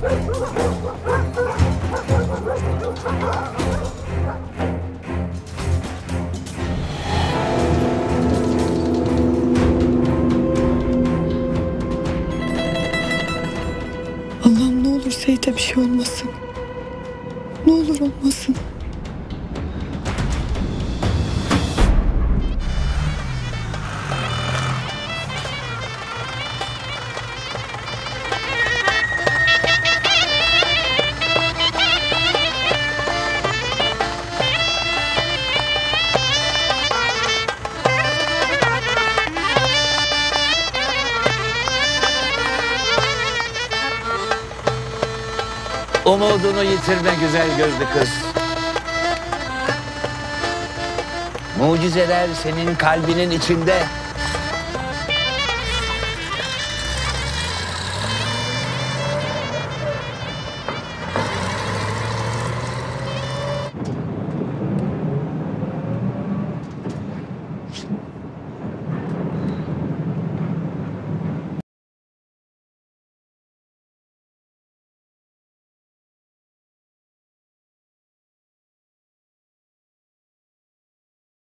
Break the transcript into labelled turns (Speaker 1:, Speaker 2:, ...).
Speaker 1: Allah'ım ne olur Seyit'e bir şey olmasın. Ne olur olmasın.
Speaker 2: Umudunu yitirme güzel gözlü kız. Mucizeler senin kalbinin içinde.